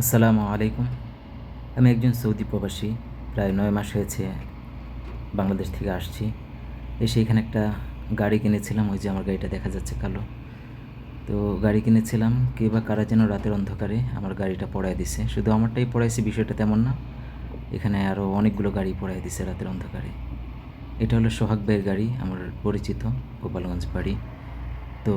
আসসালামু আলাইকুম। আমি একজন সৌদি প্রবাসী, প্রায় নয় মাস হয়েছে বাংলাদেশ থেকে আসছি। এসে এখানে একটা গাড়ি কিনেছিলাম, ওই যে আমার গাড়িটা দেখা যাচ্ছে কালো। তো গাড়ি কিনেছিলাম, কে বা কারা যেন রাতের অন্ধকারে আমার গাড়িটা পড়ায় দিছে। শুধু আমারটাই পড়াইছে, বিষয়টা তেমন না। এখানে আরও অনেকগুলো গাড়ি পড়ায় দিছে রাতের অন্ধকারে। এটা হলো সোহাগ ভাইয়ের গাড়ি, আমার পরিচিত, গোপালগঞ্জ বাড়ি। তো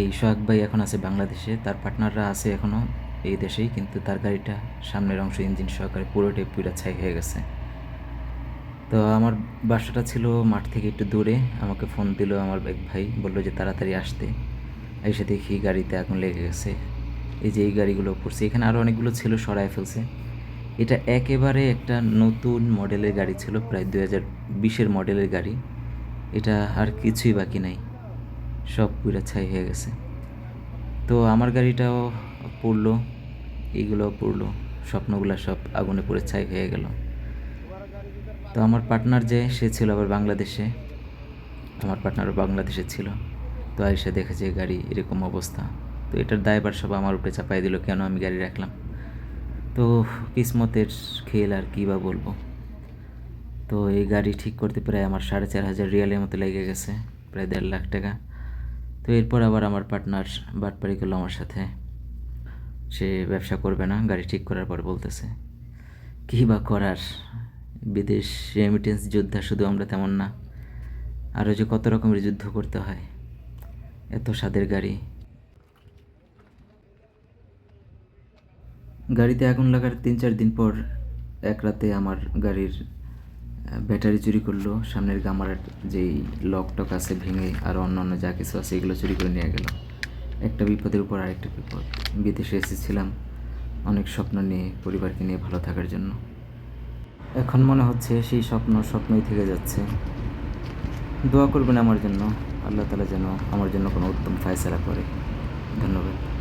এই সোহাগ ভাই এখন আছে বাংলাদেশে, তার পার্টনাররা আছে এখনও এই দেশেই কিন্তু তার গাড়িটা সামনের অংশ ইঞ্জিন সহকারে পুরোটাই পুরা ছাই হয়ে গেছে। তো আমার বাসাটা ছিল মাঠ থেকে একটু দূরে। আমাকে ফোন দিল আমার এক ভাই, বলল যে তাড়াতাড়ি আসতে। এসে দেখি গাড়িতে আগুন লেগে গেছে। এই যে এই গাড়িগুলো পড়ছে, এখানে আরও অনেকগুলো ছিল সরায় ফেলছে। এটা একেবারে একটা নতুন মডেলের গাড়ি ছিল, প্রায় দু হাজার বিশের মডেলের গাড়ি। এটা আর কিছুই বাকি নাই, সব পুরা ছাই হয়ে গেছে। তো আমার গাড়িটাও পড়ল এইগুলো পড়ল, স্বপ্নগুলো সব আগুনে পুড়ে ছাই হয়ে গেল। তো আমার পার্টনার যে, সে ছিল আবার বাংলাদেশে। আমার পার্টনারও বাংলাদেশে ছিল। তো এসে দেখেছে গাড়ি এরকম অবস্থা। তো এটার দায়বার সব আমার উপরে চাপাই দিল, কেন আমি গাড়ি রাখলাম? তো কিসমতের খেল আর কী বা বলব। তো এই গাড়ি ঠিক করতে প্রায় আমার সাড়ে চার হাজার রিয়ালের মতো লেগে গেছে, প্রায় দেড় লাখ টাকা। তো এরপর আবার আমার পার্টনার বাটপাড়ি করল আমার সাথে। সে ব্যবসা করবে না, গাড়ি ঠিক করার পর বলতেছে, কী বা করার? বিদেশ রেমিটেন্স যোদ্ধা শুধু আমরা তেমন না, আরও যে কত রকমের যুদ্ধ করতে হয়, এত স্বাদের গাড়ি। গাড়িতে আগুন লাগার তিন চার দিন পর এক রাতে আমার গাড়ির ব্যাটারি চুরি করল, সামনের গামার যেই লক টক আছে ভেঙে আর অন্য অন্য যা কিছু আছে এগুলো চুরি করে নিয়ে গেল। একটা বিপদের উপর আরেকটা বিপদ। বিদেশে এসেছিলাম, অনেক স্বপ্ন নিয়ে, পরিবারকে নিয়ে ভালো থাকার জন্য। এখন মনে হচ্ছে সেই স্বপ্ন স্বপ্নই থেকে যাচ্ছে। দোয়া করবেন আমার জন্য, আল্লাহ তালা যেন আমার জন্য কোনো উত্তম ফায়সালা করে। ধন্যবাদ।